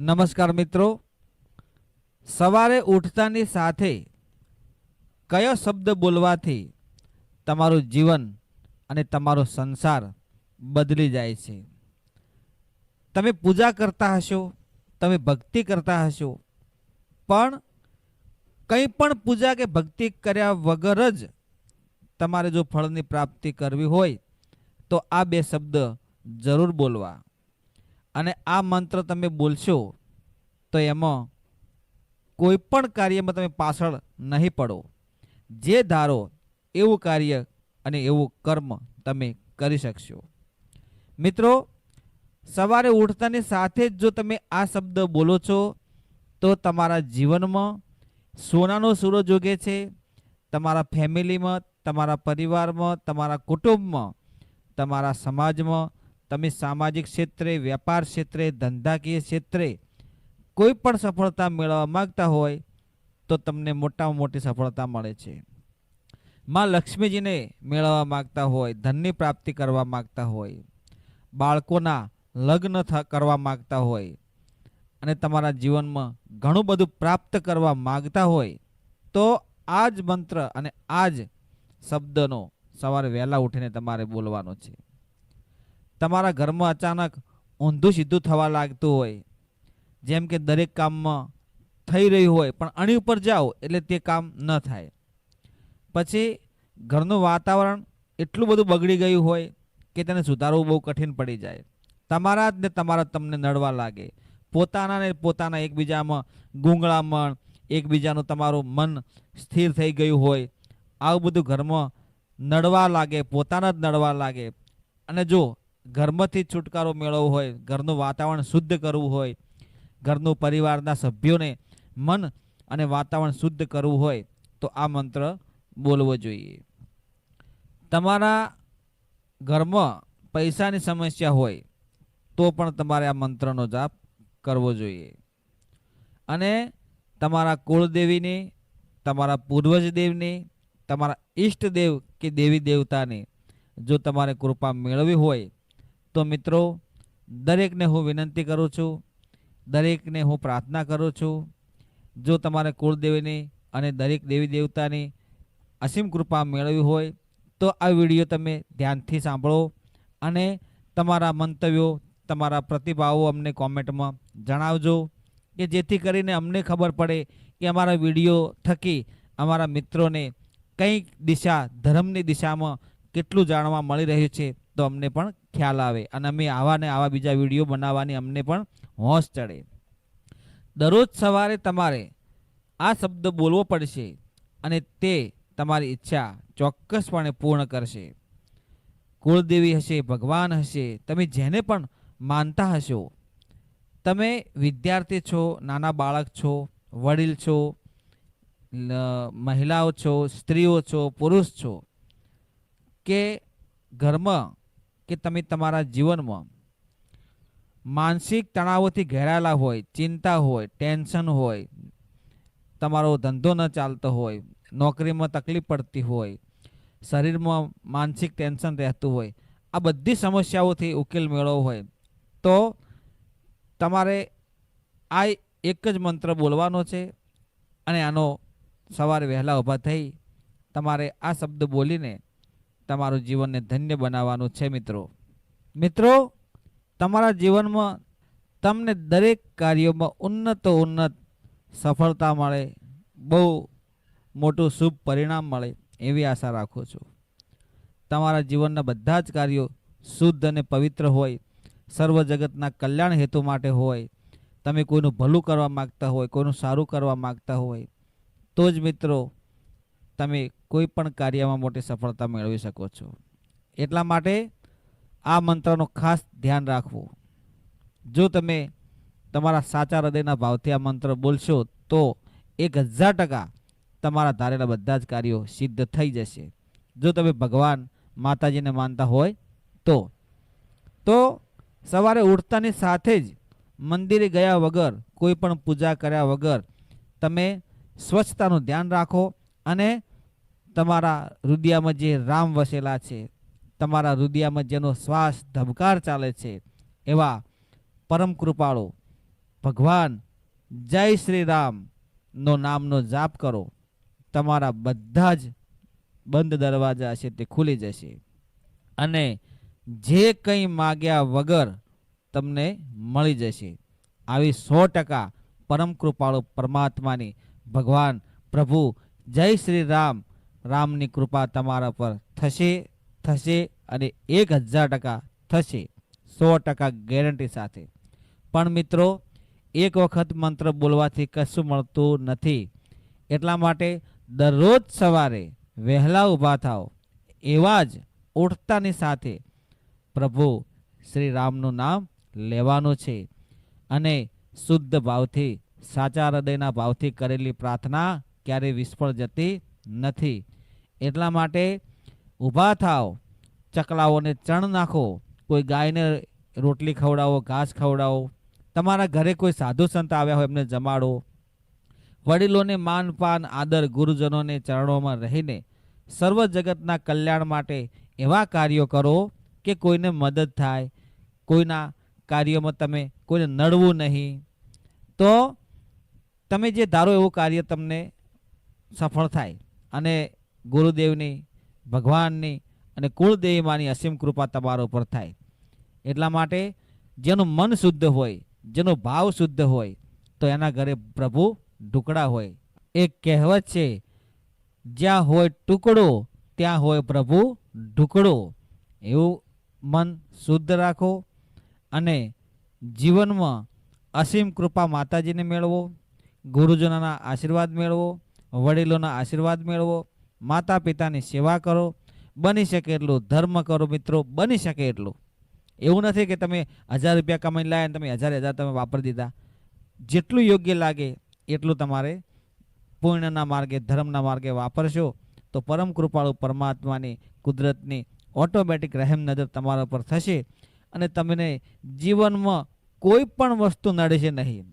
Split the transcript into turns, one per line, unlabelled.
નમસ્કાર મિત્રો. સવારે ઉઠતાની સાથે કયો શબ્દ બોલવાથી તમારું જીવન અને તમારો સંસાર બદલી જાય છે? તમે પૂજા કરતા હશો, તમે ભક્તિ કરતા હશો, પણ કંઈ પણ પૂજા કે ભક્તિ કર્યા વગર જ તમારે જો ફળની પ્રાપ્તિ કરવી હોય તો આ બે શબ્દ જરૂર બોલવા. અને આ મંત્ર તમે બોલશો, તો એમાં કોઈ પણ કાર્યમાં તમે પાછળ નહીં પડો. જે ધારો, એવું કાર્ય અને એવું કર્મ તમે કરી શકશો. મિત્રો, સવારે ઉઠતાની સાથે જ જો તમે આ શબ્દ બોલો છો, તો તમારા જીવનમાં સોનાનો સૂરજ ઉગે છે, તમારા ફેમિલીમાં, તમારા પરિવારમાં, તમારા કુટુંબમાં, તમારા સમાજમાં તમે સામાજિક ક્ષેત્રે, વેપાર ક્ષેત્રે, ધંધાકીય ક્ષેત્રે કોઈ પણ સફળતા મેળવવા માંગતા હોય, તો તમને મોટામાં મોટી સફળતા મળે છે. માં લક્ષ્મીજીને મેળવવા માંગતા હોય, ધનની પ્રાપ્તિ કરવા માગતા હોય, બાળકોના લગ્ન કરવા માંગતા હોય, અને તમારા જીવનમાં ઘણું બધું પ્રાપ્ત કરવા માંગતા હોય, તો આ જ મંત્ર અને આ જ શબ્દનો સવારે વહેલા ઉઠીને તમારે બોલવાનો છે. તમારા ઘરમાં અચાનક ઊંધું સીધું થવા લાગતું હોય, જેમ કે દરેક કામમાં થઈ રહ્યું હોય, પણ અણી ઉપર જાઓ એટલે તે કામ ન થાય. પછી ઘરનું વાતાવરણ એટલું બધું બગડી ગયું હોય કે તેને સુધારવું બહુ કઠિન પડી જાય. તમારા જ ને તમારા તમને નડવા લાગે. પોતાના ને પોતાના એકબીજામાં ગુંગળામણ એકબીજાનું તમારું મન સ્થિર થઈ ગયું હોય, આવું બધું ઘરમાં નડવા લાગે, પોતાના જ નડવા લાગે. અને જો ઘરમાંથી છુટકારો મેળવવો હોય, ઘરનું વાતાવરણ શુદ્ધ કરવું હોય, ઘરનું પરિવારના સભ્યોને મન અને વાતાવરણ શુદ્ધ કરવું હોય, તો આ મંત્ર બોલવો જોઈએ. તમારા ઘરમાં પૈસાની સમસ્યા હોય, તો પણ તમારે આ મંત્રનો જાપ કરવો જોઈએ. અને તમારા કુળદેવીની, તમારા પૂર્વજ દેવની તમારા ઈષ્ટદેવ કે દેવી દેવતાની, જો તમારે કૃપા મેળવી હોય તો મિત્રો, દરેકને હું વિનંતી કરું છું, દરેકને હું પ્રાર્થના કરું છું, જો તમારે કુળદેવીની અને દરેક દેવી દેવતાની અસીમ કૃપા મેળવી હોય, તો આ વીડિયો તમે ધ્યાનથી સાંભળો અને તમારા મંતવ્યો, તમારા પ્રતિભાવો અમને કોમેન્ટમાં જણાવજો, કે જેથી કરીને અમને ખબર પડે કે અમારા વીડિયો થકી અમારા મિત્રોને કંઈક દિશા, ધર્મની દિશામાં કેટલું જાણવા મળી રહ્યું છે, તો અમને પણ ખ્યાલ આવે અને અમે આવા ને આવા બીજા વીડિયો બનાવવાની અમને પણ હોશ ચડે. દરરોજ સવારે તમારે આ શબ્દ બોલવો પડશે અને તે તમારી ઈચ્છા ચોક્કસપણે પૂર્ણ કરશે. કુળદેવી હશે, ભગવાન હશે, તમે જેને પણ માનતા હશો. તમે વિદ્યાર્થી છો, નાના બાળક છો, વડીલ છો મહિલાઓ છો, સ્ત્રીઓ છો, પુરુષ છો, કે ઘરમાં કે તમે તમારા જીવનમાં માનસિક તણાવોથી ઘેરાયેલા હોય, ચિંતા હોય, ટેન્શન હોય, તમારો ધંધો ન ચાલતો હોય, નોકરીમાં તકલીફ પડતી હોય, શરીરમાં માનસિક ટેન્શન રહેતું હોય, આ બધી સમસ્યાઓથી ઉકેલ મેળવવો હોય, તો તમારે આ એક જ મંત્ર બોલવાનો છે અને આનો સવારે વહેલા ઊભા થઈ તમારે આ શબ્દ બોલીને તમારું જીવનને ધન્ય બનાવવાનું છે, મિત્રો. મિત્રો, તમારા જીવનમાં તમને દરેક કાર્યોમાં ઉન્નત ઉન્નત સફળતા મળે, બહુ મોટું શુભ પરિણામ મળે એવી આશા રાખું છું. તમારા જીવનના બધા જ કાર્યો શુદ્ધ અને પવિત્ર હોય, સર્વ જગતના કલ્યાણ હેતુ માટે હોય, તમે કોઈનું ભલું કરવા માગતા હોય, કોઈનું સારું કરવા માગતા હોય, તો જ મિત્રો તમે કોઈ પણ કાર્યમાં મોટી સફળતા મેળવી શકો છો. એટલા માટે આ મંત્રનું ખાસ ધ્યાન રાખવું. જો તમે તમારા સાચા હૃદયના ભાવથી આ મંત્ર બોલશો, તો એક હજાર ટકા તમારા ધારેલા બધા જ કાર્યો સિદ્ધ થઈ જશે. જો તમે ભગવાન, માતાજીને માનતા હોય, તો. તો સવારે ઉઠતાની સાથે જ મંદિરે ગયા વગર, કોઈ પણ પૂજા કર્યા વગર તમે સ્વચ્છતાનું ધ્યાન રાખો અને તમારા હૃદયમાં જે રામ વસેલા છે, તમારા હૃદયમાં જેનો શ્વાસ ધબકાર ચાલે છે, એવા પરમ કૃપાળો, ભગવાન જય શ્રી રામ નો નામનો જાપ કરો. તમારા બધા જ બંધ દરવાજા છે તે ખુલી જશે. અને જે કંઈ માગ્યા વગર તમને મળી જશે. આવી સો ટકા પરમ કૃપાળો પરમાત્માની ભગવાન પ્રભુ જય શ્રી રામ રામની કૃપા તમારા પર થશે થશે અને એક હજાર ટકા થશે, સો ટકા ગેરંટી સાથે. પણ મિત્રો, એક વખત મંત્ર બોલવાથી કશું મળતું નથી. એટલા માટે દરરોજ સવારે વહેલા ઊભા થાઓ. એવા જ ઉઠતાની સાથે પ્રભુ શ્રી રામનું નામ લેવાનું છે અને શુદ્ધ ભાવથી, સાચા હૃદયના ભાવથી કરેલી પ્રાર્થના ક્યારેય વિસ્ફળ જતી નથી. એટલા માટે ઊભા થાઓ ચકલાઓને ચણ નાખો, કોઈ ગાયને રોટલી ખવડાવો, ઘાસ ખવડાવો, તમારા ઘરે કોઈ સાધુ સંત આવ્યા હોય એમને જમાડો. વડીલોને માન, પાન, આદર ગુરુજનોને ચરણોમાં રહીને સર્વ જગતના કલ્યાણ માટે એવા કાર્યો કરો કે કોઈને મદદ થાય, કોઈના કાર્યોમાં તમે કોઈને નડવું નહીં. તો તમે જે ધારો એવું કાર્ય તમને સફળ થાય. અને ગુરુદેવની, ભગવાનની અને કુળદેવીમાની અસીમ કૃપા તમારા ઉપર થાય. એટલા માટે જેનું મન શુદ્ધ હોય, જેનો ભાવ શુદ્ધ હોય, તો એના ઘરે પ્રભુ ઢુકડા હોય. એક કહેવત છે, જ્યાં હોય ટુકડો, ત્યાં હોય પ્રભુ ઢુકડો. એવું મન શુદ્ધ રાખો અને જીવનમાં અસીમ કૃપા માતાજીને મેળવો, ગુરુજનોના આશીર્વાદ મેળવો વડીલોના આશીર્વાદ મેળવો માતા પિતાની સેવા કરો, બની શકે એટલું ધર્મ કરો મિત્રો, બની શકે એટલું. એવું નથી કે તમે હજાર રૂપિયા કમાઈને લાયા અને તમે હજાર હજાર તમે વાપરી દીધા. જેટલું યોગ્ય લાગે એટલું તમારે પુણ્યના માર્ગે, ધર્મના માર્ગે વાપરશો તો પરમ કૃપાળુ પરમાત્માની કુદરતની ઓટોમેટિક રહેમ નજર તમારા પર થશે અને તમને જીવનમાં કોઈ પણ વસ્તુ નડશે નહીં.